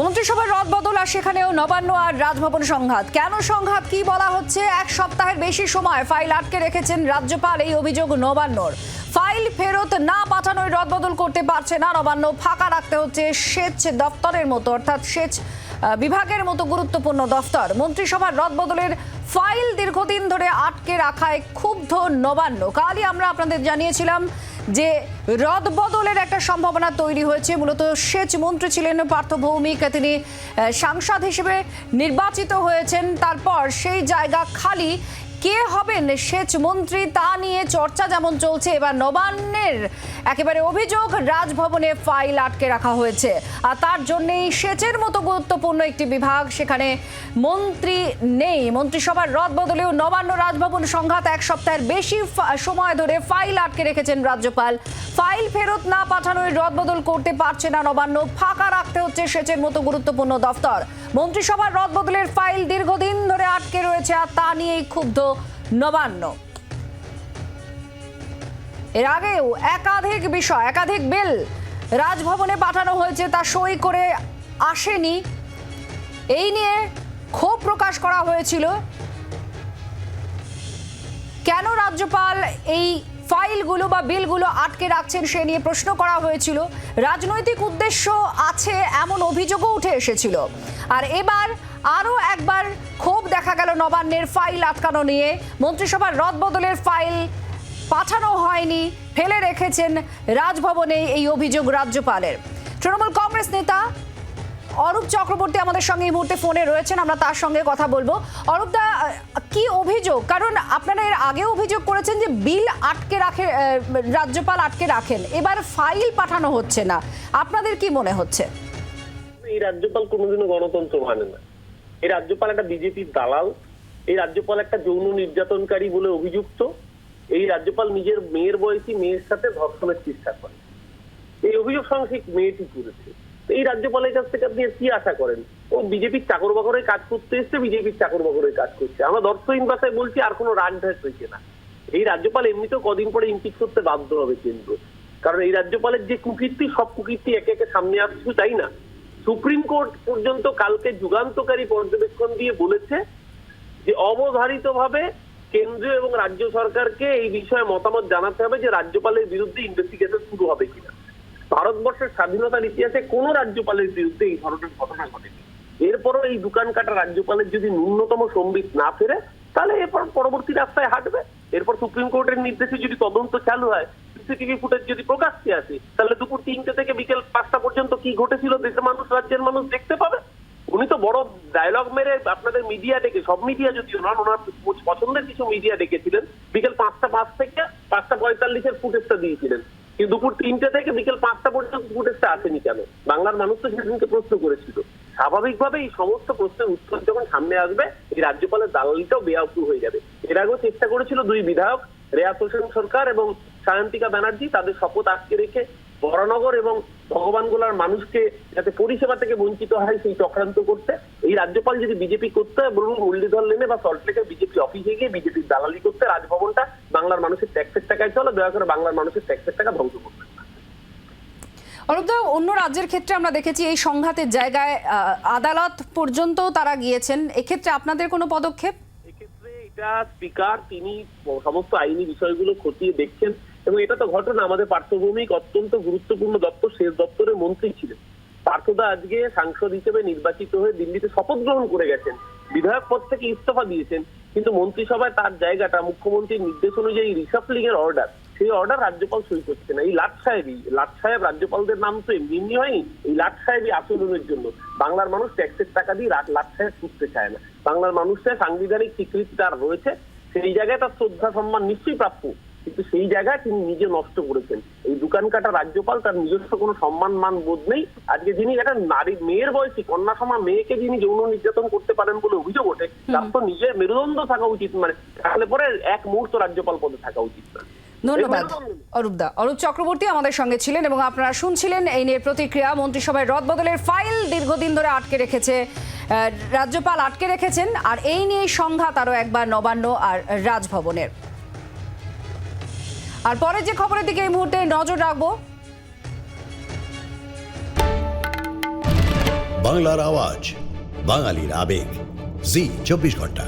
মন্ত্রিসভার রদবদল আর সেখানেও নবান্ন আর রাজভবন সংঘাত। কেন সংঘাত? কি বলা হচ্ছে? এক সপ্তাহের বেশি সময় ফাইল আটকে রেখেছেন রাজ্যপাল এই অভিযোগ নবান্নর। ফাইল ফেরত না পাঠানোয় রদবদল করতে পারছে না নবান্ন। ফাঁকা রাখতে হচ্ছে সেচ দপ্তরের মতো, অর্থাৎ সেচ বিভাগের মতো গুরুত্বপূর্ণ দফতর। মন্ত্রিসভার রদবদলের ফাইল দীর্ঘদিন ধরে আটকে রাখায় ক্ষুব্ধ নবান্ন। কালই আমরা আপনাদের জানিয়েছিলাম যে রদবদলের একটা সম্ভাবনা তৈরি হয়েছে। মূলত সেচ মন্ত্রী ছিলেন পার্থ ভৌমিক। তিনি সাংসদ হিসেবে নির্বাচিত হয়েছেন। তারপর সেই জায়গা খালি কে হবেন সেচ মন্ত্রী তা নিয়ে চর্চা যেমন চলছে, এবার নবান্নের একেবারে অভিযোগ, রাজভবনে ফাইল আটকে রাখা হয়েছে। আর তার জন্যই সেচের মতো গুরুত্বপূর্ণ একটি বিভাগ সেখানে মন্ত্রী নেই। মন্ত্রিসভার রদ বদলেও নবান্ন রাজভবন সংঘাত এক সপ্তাহের বেশি সময় ধরে ফাইল আটকে রেখেছেন রাজ্যপাল। ফাইল ফেরত না পাঠানোয় রদবদল করতে পারছে না নবান্ন, ফাঁকা রাখতে হচ্ছে সেচের মতো গুরুত্বপূর্ণ দফতর। মন্ত্রিসভার রদবদলের ফাইল দীর্ঘদিন ধরে আটকে রয়েছে, আর তা নিয়েই ক্ষুব্ধ নবান্ন। এর আগেও একাধিক বিষয়, একাধিক বিল রাজভবনে পাঠানো হয়েছে তা সই করে আসেনি। এই নিয়ে ক্ষোভ প্রকাশ করা হয়েছিল। কেন রাজ্যপাল এই ফাইলগুলো বা বিলগুলো আটকে রাখছেন সে নিয়ে প্রশ্ন করা হয়েছিল। রাজনৈতিক উদ্দেশ্য আছে এমন অভিযোগও উঠে এসেছিল। আর এবার আরও একবার ক্ষোভ দেখা গেল নবান্নের ফাইল আটকানো নিয়ে। মন্ত্রিসভার রদবদলের ফাইল পাঠানো হয়নি, ফেলে রেখেছেন রাজভবনে এই অভিযোগ রাজ্যপালের। তৃণমূল কংগ্রেস নেতা অরূপ চক্রবর্তী আমাদের সঙ্গে এই মুহূর্তে ফোনে রয়েছেন, আমরা তার সঙ্গে কথা বলব। অরূপদা কি অভিযোগ? কারণ আপনারা এর আগে অভিযোগ করেছেন যে বিল আটকে রাখে রাজ্যপাল আটকে রাখেন, এবার ফাইল পাঠানো হচ্ছে না। আপনাদের কি মনে হচ্ছে? এই রাজ্যপাল কোনোদিনও গণতন্ত্র মানে না। এই রাজ্যপাল একটা বিজেপির দালাল, এই রাজ্যপাল একটা যৌন নির্যাতনকারী বলে অভিযুক্ত, এই রাজ্যপাল নিজের মেয়ের বয়সী মেয়ের সাথে ধর্ষণের চেষ্টা করে। এই অভিযোগ সঙ্গে মেয়েটি করেছে এই রাজ্যপালের কাছ থেকে আপনি কি আশা করেন? ও বিজেপির চাকর বাকরে কাজ করতে এসছে, বিজেপির চাকর বাকরে কাজ করছে। আমরা দর্শহীন ভাষায় বলছি, আর কোনো রাগঢাক হয়েছে না। এই রাজ্যপাল এমনিতেও কদিন পরে ইমপিচ করতে বাধ্য হবে কেন্দ্র। কারণ এই রাজ্যপালের যে কুকীর্তি, সব কুকীর্তি একে একে সামনে আসছে, তাই না? সুপ্রিম কোর্ট পর্যন্ত কালকে যুগান্তকারী পর্যবেক্ষণ দিয়ে বলেছে যে অবধারিতভাবে কেন্দ্রীয় এবং রাজ্য সরকারকে এই বিষয়ে মতামত জানাতে হবে যে রাজ্যপালের বিরুদ্ধে ইনভেস্টিগেশন শুরু হবে কিনা। ভারতবর্ষের স্বাধীনতার ইতিহাসে কোন রাজ্যপালের বিরুদ্ধে এই ধরনের ঘটনা ঘটেনি। এরপরও এই দোকান কাটা রাজ্যপালের যদি ন্যূনতম সম্বিত না ফেরে, তাহলে এরপর পরবর্তী রাস্তায় হাঁটবে। এরপর সুপ্রিম কোর্টের নির্দেশে যদি তদন্ত চালু হয় সিসিটিভি ফুটেজ যদি প্রকাশ্যে আসে, তাহলে দুপুর তিনটে থেকে বিকেল পাঁচটা পর্যন্ত কি ঘটেছিল দেশের মানুষ, রাজ্যের মানুষ দেখতে পাবে? উনি তো বড় ডায়লগ মেরে আপনাদের মিডিয়া ডেকে, সব মিডিয়া যদিও নন, ওনার পছন্দের কিছু মিডিয়া ডেকেছিলেন। বিকেল পাঁচটা পাঁচ থেকে পাঁচটা পঁয়তাল্লিশের ফুটেজটা দিয়েছিলেন। কিন্তু দুপুর তিনটে থেকে বিকেল পাঁচটা পর্যন্ত ফুটেজটা আসেনি কেন? বাংলার মানুষ তো সেদিনকে প্রশ্ন করেছিল। স্বাভাবিকভাবে এই সমস্ত প্রশ্নের উত্তর যখন সামনে আসবে, এই রাজ্যপালের দালালিটাও বেআউটু হয়ে যাবে। এর আগেও চেষ্টা করেছিল দুই বিধায়ক রেয়াত হোসেন সরকার এবং সায়ন্তিকা ব্যানার্জি তাদের শপথ আটকে রেখে বরানগর এবং ভগবানগোলার মানুষকে যাতে পরিষেবা থেকে বঞ্চিত হয় সেই চক্রান্ত করতে এই রাজ্যপাল যদি বিজেপি করতে বলুন মুরলীধর লেনে বা সল্টলেকের বিজেপি অফিসে গিয়ে বিজেপির দালালি করতে রাজভবনটা বাংলার মানুষের ট্যাক্সের টাকায় চলো দয়া করে বাংলার মানুষের ট্যাক্সের টাকা ধ্বংস। অরূপদা অন্য রাজ্যের ক্ষেত্রে আমরা দেখেছি এই সংঘাতের জায়গায় আদালত পর্যন্ত তারা গিয়েছেন। এক্ষেত্রে আপনাদের কোনো পদক্ষেপ? এক্ষেত্রে এটা স্পিকার তিনি সমস্ত আইনি বিষয়গুলো খতিয়ে দেখছেন। এবং এটা তো ঘটনা, আমাদের পার্শ্বভূমিক অত্যন্ত গুরুত্বপূর্ণ দপ্তর সেচ দপ্তরের মন্ত্রী ছিলেন। পার্থদা আজকে সাংসদ হিসেবে নির্বাচিত হয়ে দিল্লিতে শপথ গ্রহণ করে গেছেন। বিধায়ক পদ থেকে ইস্তফা দিয়েছেন, কিন্তু মন্ত্রিসভায় তার জায়গাটা, মুখ্যমন্ত্রীর নির্দেশ অনুযায়ী রিসাফলিং এর অর্ডার। সেই অর্ডার রাজ্যপাল সই করছে না। এই লাট সাহেবই লাট সাহেব রাজ্যপালদের নাম তো এমনি এমনি হয়নি। এই লাট সাহেবই আচরণের জন্য। বাংলার মানুষ ট্যাক্সের টাকা দিয়ে লাট সাহেব ছুটতে চায় না। বাংলার মানুষের সাংবিধানিক স্বীকৃতি তার রয়েছে। সেই জায়গায় তার শ্রদ্ধা, সম্মান নিশ্চয়ই প্রাপ্য। কিন্তু সেই জায়গায় তিনি নিজে নষ্ট করেছেন। এই দোকান কাটা রাজ্যপাল তার নিজস্ব কোনো সম্মান মান বোধ নেই। আজকে যিনি একটা নারী মেয়ের বয়সী কন্যা সমা মেয়েকে যিনি যৌন নির্যাতন করতে পারেন বলে অভিযোগ ওঠে তার তো নিজের মেরুদণ্ড থাকা উচিত মানে তাহলে পরে এক মুহূর্ত রাজ্যপাল পদে থাকা উচিত না। ধন্যবাদ নেই। অরূপদা অরূপ চক্রবর্তী আমাদের সঙ্গে ছিলেন এবং আপনারা শুনছিলেন এই নিয়ে প্রতিক্রিয়া। মন্ত্রিসভায় রদবদলের ফাইল দীর্ঘদিন ধরে আটকে রেখেছে রাজ্যপাল আটকে রেখেছেন আর এই নিয়ে সংঘাত আরও একবার নবান্ন আর রাজভবনের। আর পরে যে খবরের দিকে এই মুহূর্তে নজর রাখব। বাংলার আওয়াজ, বাঙালির আবেগ। জি, চব্বিশ ঘণ্টা।